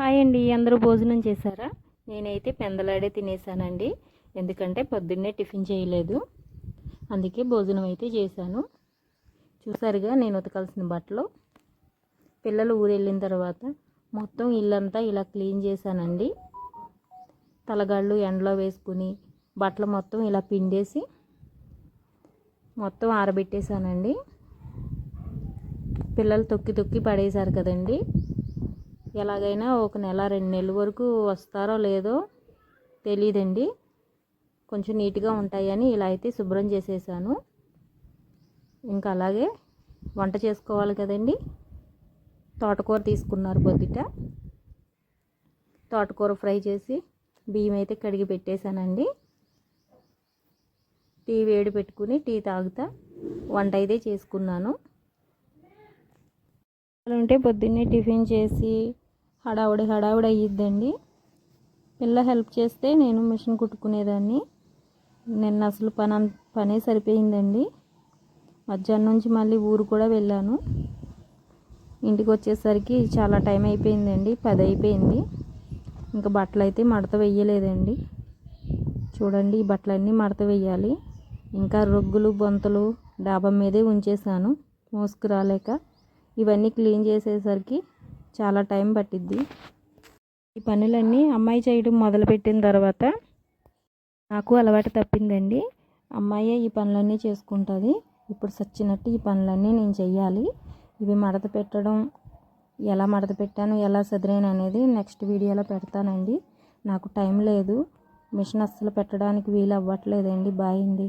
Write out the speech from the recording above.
Hi అండి అందరూ భోజనం చేశారా? నేనైతే పెందలాడే తినేసానండి. ఎందుకంటే పొద్దున్నే టిఫిన్ చేయలేదు. అందుకే భోజనం అయితే చేశాను. చూసారుగా నేను ఉతకాల్సిన బట్టలు. పిల్లలు ఊరు వెళ్ళిన తర్వాత మొత్తం ఇల్లంతా ఇలా క్లీన్ చేశానండి. తలగాళ్ళు ఎండలో వేసుకుని బట్టలు మొత్తం ఇలా పిండేసి మొత్తం ఆరబెట్టేశానండి. పిల్లలు తొక్కి తొక్కి పడేశారు కదండి. ఎలాగైనా ఒక నెల రెండు నెలల వరకు వస్తారో లేదో తెలియదండి కొంచెం నీట్గా ఉంటాయని ఇలా అయితే శుభ్రం చేసేసాను. ఇంకా అలాగే వంట చేసుకోవాలి కదండి. తోటకూర తీసుకున్నారు పొద్దుట. తోటకూర ఫ్రై చేసి బియ్యం అయితే కడిగి పెట్టేశానండి. టీ వేడి పెట్టుకుని టీ తాగుతా వంట అయితే చేసుకున్నాను. ఉంటే పొద్దున్నే టిఫిన్ చేసి హడావుడి హడావుడి అయ్యిద్దండి. పిల్ల హెల్ప్ చేస్తే నేను మిషన్ కుట్టుకునేదాన్ని. నిన్న అసలు పని పనే సరిపోయిందండి. మధ్యాహ్నం నుంచి మళ్ళీ ఊరు కూడా వెళ్ళాను. ఇంటికి వచ్చేసరికి చాలా టైం అయిపోయిందండి పది అయిపోయింది. ఇంకా బట్టలు అయితే మడత వెయ్యలేదండి. చూడండి ఈ బట్టలన్నీ మడత వెయ్యాలి. ఇంకా రొగ్గులు బొంతలు డాబా మీదే ఉంచేసాను మోసుకురాలేక ఇవన్నీ క్లీన్ చేసేసరికి చాలా టైం పట్టిద్ది. ఈ పనులన్నీ అమ్మాయి చేయడం మొదలుపెట్టిన తర్వాత నాకు అలవాటు తప్పిందండి. అమ్మాయే ఈ పనులన్నీ చేసుకుంటుంది. ఇప్పుడు సచ్చినట్టు ఈ పనులన్నీ నేను చెయ్యాలి. ఇవి మడత పెట్టడం ఎలా మడత పెట్టాను ఎలా సదిరాను అనేది నెక్స్ట్ వీడియోలో పెడతానండి. నాకు టైం లేదు. మిషన్ అస్సలు పెట్టడానికి వీలు అవ్వట్లేదండి బాయ్ అండి.